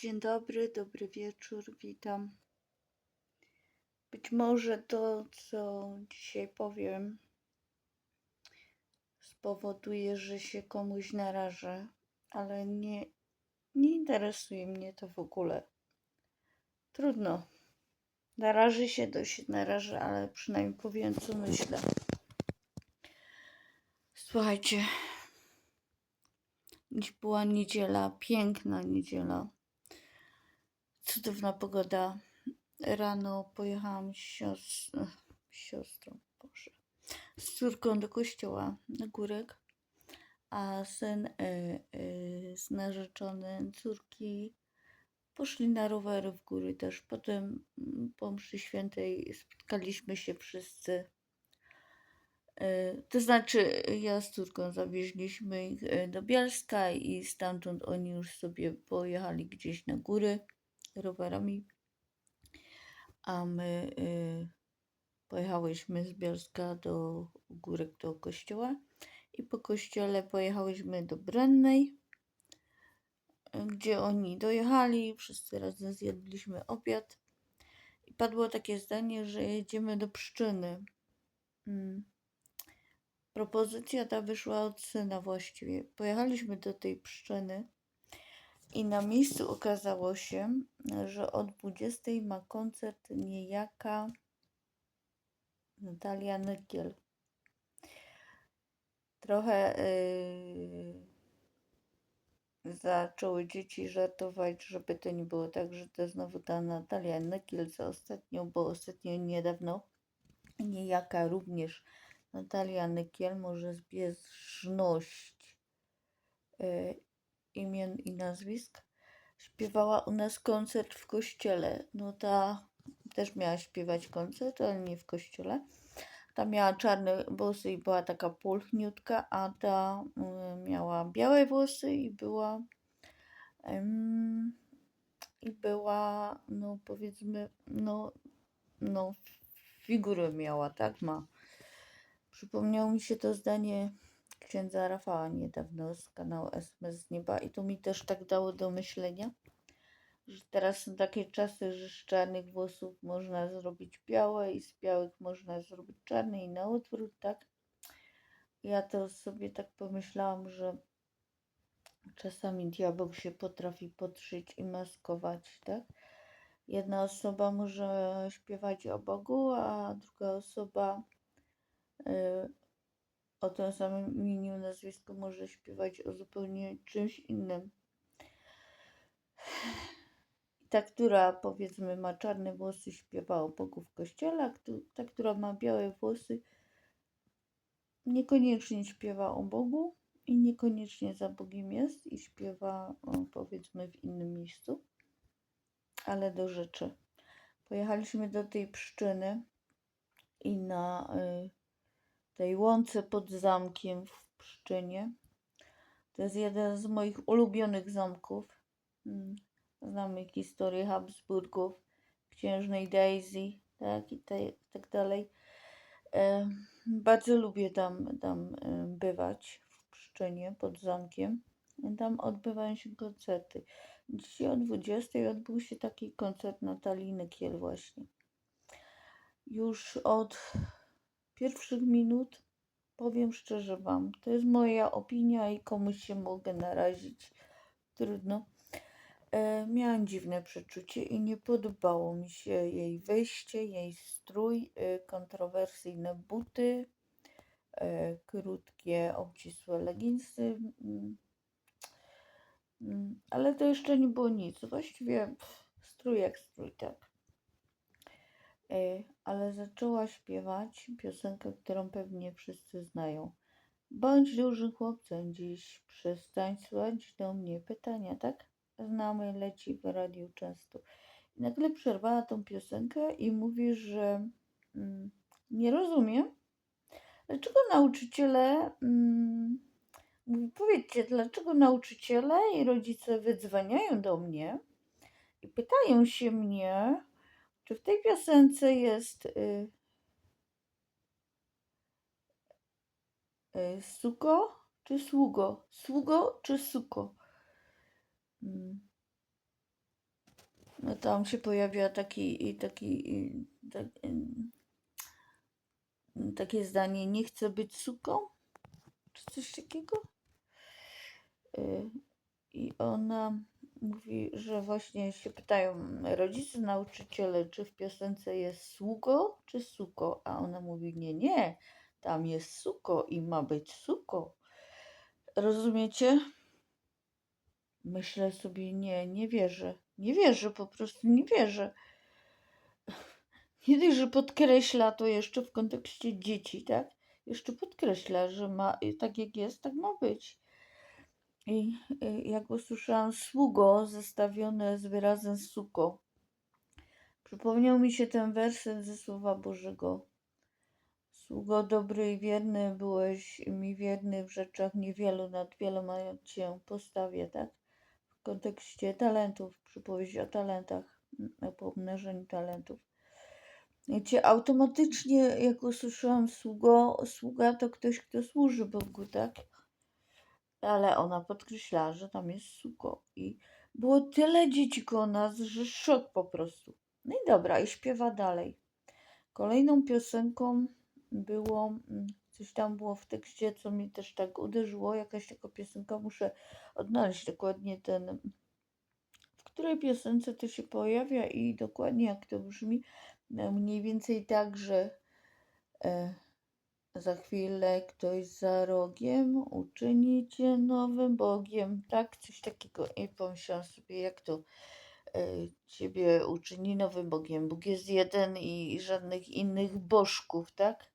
Dzień dobry, dobry wieczór, witam. Być może to, co dzisiaj powiem, spowoduje, że się komuś narażę, ale nie, nie interesuje mnie to w ogóle. Trudno. Narażę się, się narażę, ale przynajmniej powiem, co myślę. Słuchajcie, dziś była niedziela, piękna niedziela. Cudowna pogoda. Rano pojechałam z, siostrą, Boże, z córką do kościoła na górek, a syn y, y, z narzeczonym córki poszli na rowery w góry też. Potem mm, po mszy świętej spotkaliśmy się wszyscy. Y, To znaczy, ja z córką zawieźliśmy ich do Bielska i stamtąd oni już sobie pojechali gdzieś na góry rowerami, a my y, pojechałyśmy z Bielska do górek do kościoła i po kościele pojechałyśmy do Brennej, gdzie oni dojechali, wszyscy razem zjedliśmy obiad i padło takie zdanie, że jedziemy do Pszczyny. Mm. Propozycja ta wyszła od syna właściwie. Pojechaliśmy do tej Pszczyny i na miejscu okazało się, że o 20 ma koncert niejaka Natalia Nykiel. Trochę yy, zaczęły dzieci żartować, żeby to nie było tak, że to znowu ta Natalia Nykiel co ostatnio, bo ostatnio niedawno niejaka również Natalia Nykiel, może zbieżność yy, imion i nazwisk, śpiewała u nas koncert w kościele. No ta też miała śpiewać koncert, ale nie w kościele. Ta miała czarne włosy i była taka pulchniutka, a ta y, miała białe włosy i była i była, no powiedzmy, no, no figurę miała, tak ma. Przypomniało mi się to zdanie księdza Rafała niedawno z kanału SMS z Nieba i to mi też tak dało do myślenia, że teraz są takie czasy, że z czarnych włosów można zrobić białe i z białych można zrobić czarne i na odwrót, tak? Ja to sobie tak pomyślałam, że czasami diabeł się potrafi podszyć i maskować, tak? Jedna osoba może śpiewać o Bogu, a druga osoba y, o tym samym imieniu, nazwisku może śpiewać o zupełnie czymś innym. Ta, która powiedzmy ma czarne włosy, śpiewa o Bogu w kościele, a ta, która ma białe włosy, niekoniecznie śpiewa o Bogu i niekoniecznie za Bogiem jest i śpiewa powiedzmy w innym miejscu. Ale do rzeczy. Pojechaliśmy do tej pszczyny i na y, tej łące pod zamkiem w Pszczynie. To jest jeden z moich ulubionych zamków. Mm, Znamy historię Habsburgów, księżnej Daisy, tak i te, tak dalej. E, bardzo lubię tam, tam e, bywać w Pszczynie pod zamkiem. Tam odbywają się koncerty. Dzisiaj o 20 odbył się taki koncert Natalii Nykiel właśnie. Już od pierwszych minut powiem szczerze Wam, to jest moja opinia i komuś się mogę narazić. Trudno. E, miałam dziwne przeczucie i nie podobało mi się jej wejście, jej strój, e, kontrowersyjne buty, e, krótkie, obcisłe leginsy. mm, mm, Ale to jeszcze nie było nic. Właściwie pff, strój jak strój, tak. E, ale zaczęła śpiewać piosenkę, którą pewnie wszyscy znają. Bądź dużym chłopcem dziś, przestań słuchać do mnie pytania, tak? Znamy, leci w radiu często. I nagle przerwała tą piosenkę i mówi, że mm, nie rozumiem, dlaczego nauczyciele, mm, mówi, powiedzcie, dlaczego nauczyciele i rodzice wydzwaniają do mnie i pytają się mnie, czy w tej piosence jest y, y, suko czy sługo? Sługo czy suko? Mm. No tam się pojawia taki, taki, tak, takie zdanie, nie chcę być suką, czy coś takiego. Y, I ona mówi, że właśnie się pytają rodzice, nauczyciele, czy w piosence jest sługo, czy suko, a ona mówi, nie, nie, tam jest suko i ma być suko. Rozumiecie? Myślę sobie, nie, nie wierzę. Nie wierzę, po prostu nie wierzę. Nie dość, że podkreśla to jeszcze w kontekście dzieci, tak? Jeszcze podkreśla, że ma tak jak jest, tak ma być. I y, jak usłyszałam sługo zestawione z wyrazem suko, przypomniał mi się ten werset ze Słowa Bożego. Sługo dobry i wierny, byłeś mi wierny w rzeczach niewielu, nad wieloma cię postawię, tak? W kontekście talentów, przypowieść o talentach, o pomnożeniu talentów. Wiecie, automatycznie jak usłyszałam sługo, sługa to ktoś, kto służy Bogu, tak? Ale ona podkreślała, że tam jest suko i było tyle dzieci koło nas, że szok po prostu. No i dobra, i śpiewa dalej. Kolejną piosenką było, mm, coś tam było w tekście, co mi też tak uderzyło, jakaś taka piosenka, muszę odnaleźć dokładnie ten, w której piosence to się pojawia i dokładnie jak to brzmi, mniej więcej tak, że e, za chwilę ktoś za rogiem uczyni cię nowym Bogiem, tak? Coś takiego. I pomyślałam sobie, jak to e, ciebie uczyni nowym Bogiem. Bóg jest jeden i żadnych innych bożków, tak?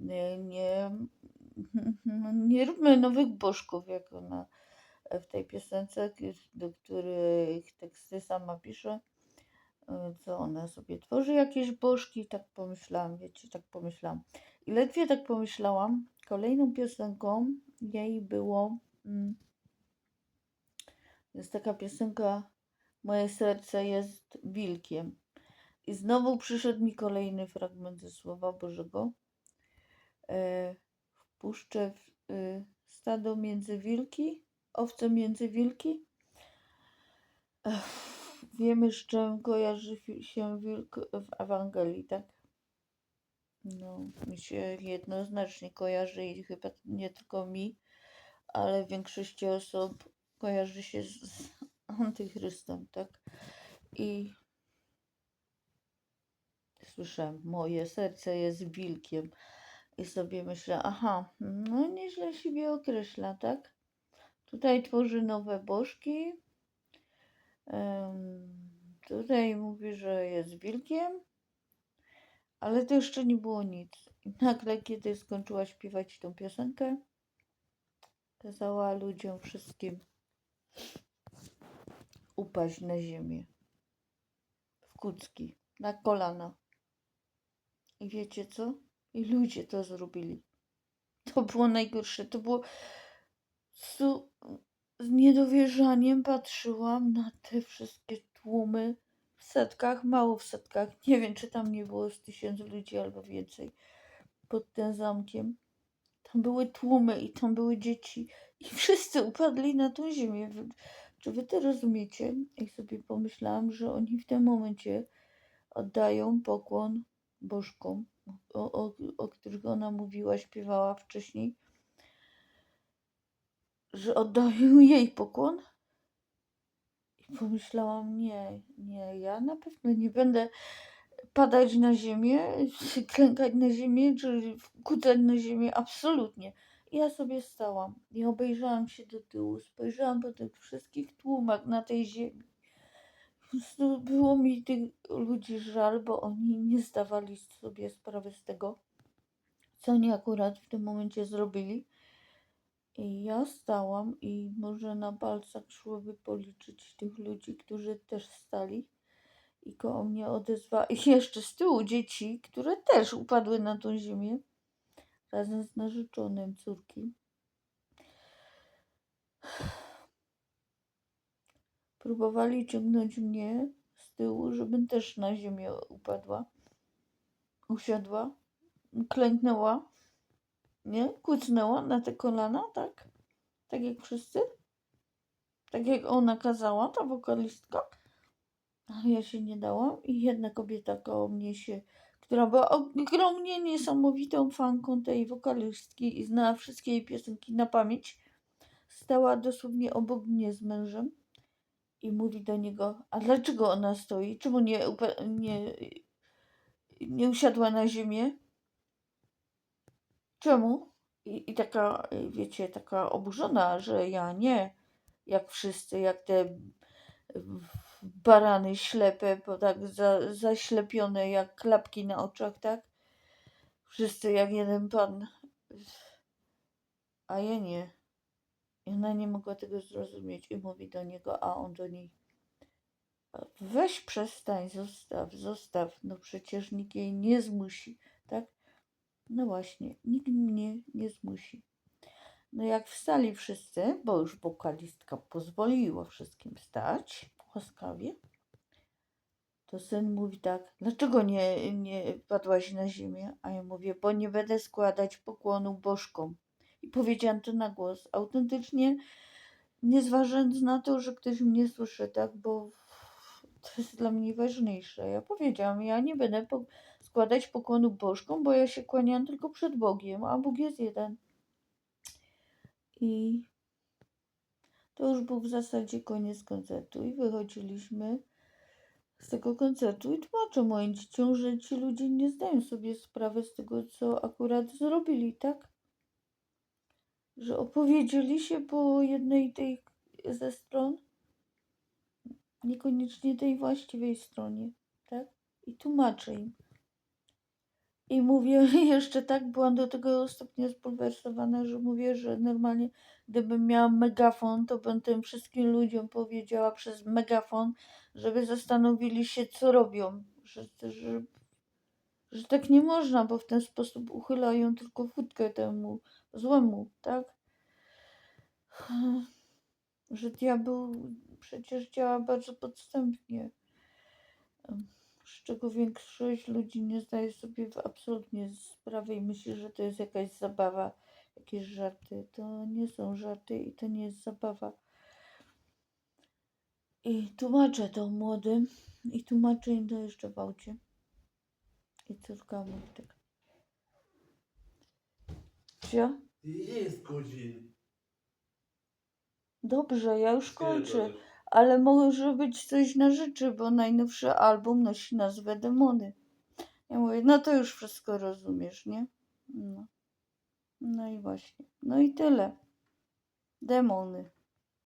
Nie, nie, nie róbmy nowych bożków, jak ona w tej piosence, do których teksty sama pisze e, co ona sobie tworzy jakieś bożki, tak pomyślałam, wiecie, tak pomyślałam. I ledwie tak pomyślałam, kolejną piosenką jej było, mm, jest taka piosenka Moje serce jest wilkiem. I znowu przyszedł mi kolejny fragment ze Słowa Bożego. E, wpuszczę w, y, stado między wilki, owce między wilki. Ech, wiemy, z czym kojarzy się wilk w Ewangelii, tak? No, mi się jednoznacznie kojarzy i chyba nie tylko mi, ale większości osób kojarzy się z, z antychrystem, tak? I słyszę, moje serce jest wilkiem. I sobie myślę, aha, no nieźle siebie określa, tak? Tutaj tworzy nowe bożki. Um, tutaj mówi, że jest wilkiem. Ale to jeszcze nie było nic. I nagle, kiedy skończyła śpiewać tą piosenkę, kazała ludziom wszystkim upaść na ziemię. W kucki, na kolana. I wiecie co? I ludzie to zrobili. To było najgorsze. To było. Z niedowierzaniem patrzyłam na te wszystkie tłumy setkach, mało w setkach. Nie wiem, czy tam nie było z tysiąc ludzi albo więcej pod tym zamkiem. Tam były tłumy i tam były dzieci i wszyscy upadli na tą ziemię. Czy wy to rozumiecie? I sobie pomyślałam, że oni w tym momencie oddają pokłon bożkom, o, o, o których ona mówiła, śpiewała wcześniej, że oddają jej pokłon. Pomyślałam, nie, nie, ja na pewno nie będę padać na ziemię, klękać na ziemię, czy kucać na ziemię, absolutnie. Ja sobie stałam i obejrzałam się do tyłu, spojrzałam po tych wszystkich tłumach na tej ziemi. Po prostu było mi tych ludzi żal, bo oni nie zdawali sobie sprawy z tego, co oni akurat w tym momencie zrobili. I ja stałam i może na palcach szłoby policzyć tych ludzi, którzy też stali i koło mnie odezwa i jeszcze z tyłu dzieci, które też upadły na tą ziemię razem z narzeczonym córki. Próbowali ciągnąć mnie z tyłu, żebym też na ziemię upadła. Usiadła, klęknęła, nie? Kucnęła na te kolana, tak? Tak jak wszyscy? Tak jak ona kazała, ta wokalistka? Ale ja się nie dałam i jedna kobieta koło mnie się, która była ogromnie niesamowitą fanką tej wokalistki i znała wszystkie jej piosenki na pamięć, stała dosłownie obok mnie z mężem i mówi do niego, a dlaczego ona stoi? Czemu nie, nie, nie usiadła na ziemię? Czemu? I, I taka, y, wiecie, taka oburzona, że ja nie, jak wszyscy, jak te barany ślepe, bo tak za, zaślepione jak klapki na oczach, tak? Wszyscy jak jeden pan. A ja nie. I ona nie mogła tego zrozumieć i mówi do niego, a on do niej. Weź przestań, zostaw, zostaw. No przecież nikt jej nie zmusi, tak? No właśnie, nikt mnie nie zmusi. No jak wstali wszyscy, bo już wokalistka pozwoliła wszystkim wstać łaskawie, to syn mówi tak, dlaczego nie, nie padłaś na ziemię? A ja mówię, bo nie będę składać pokłonu bożkom. I powiedziałam to na głos, autentycznie, nie zważając na to, że ktoś mnie słyszy, tak, bo to jest dla mnie ważniejsze. Ja powiedziałam, ja nie będę składać pokłonu bożkom, bo ja się kłaniam tylko przed Bogiem, a Bóg jest jeden. I to już był w zasadzie koniec koncertu i wychodziliśmy z tego koncertu i tłumaczę moim dzieciom, że ci ludzie nie zdają sobie sprawy z tego, co akurat zrobili, tak? Że opowiedzieli się po jednej tej ze stron, niekoniecznie tej właściwej stronie, tak? I tłumaczę im. I mówię jeszcze tak, byłam do tego stopnia zbulwersowana, że mówię, że normalnie gdybym miała megafon, to bym tym wszystkim ludziom powiedziała przez megafon, żeby zastanowili się, co robią. Że, że, że tak nie można, bo w ten sposób uchylają tylko furtkę temu złemu, tak? Że diabeł przecież działa bardzo podstępnie z czego większość ludzi nie zdaje sobie w- absolutnie sprawy i myśli, że to jest jakaś zabawa, jakieś żarty. To nie są żarty i to nie jest zabawa. I tłumaczę to młodym i tłumaczę im to jeszcze w aucie. I córka mówi tak. Cio? Jest godzin? Dobrze, ja już kończę. Ale może być coś na rzeczy, bo najnowszy album nosi nazwę Demony. Ja mówię, no to już wszystko rozumiesz, nie? No. No i właśnie. No i tyle. Demony.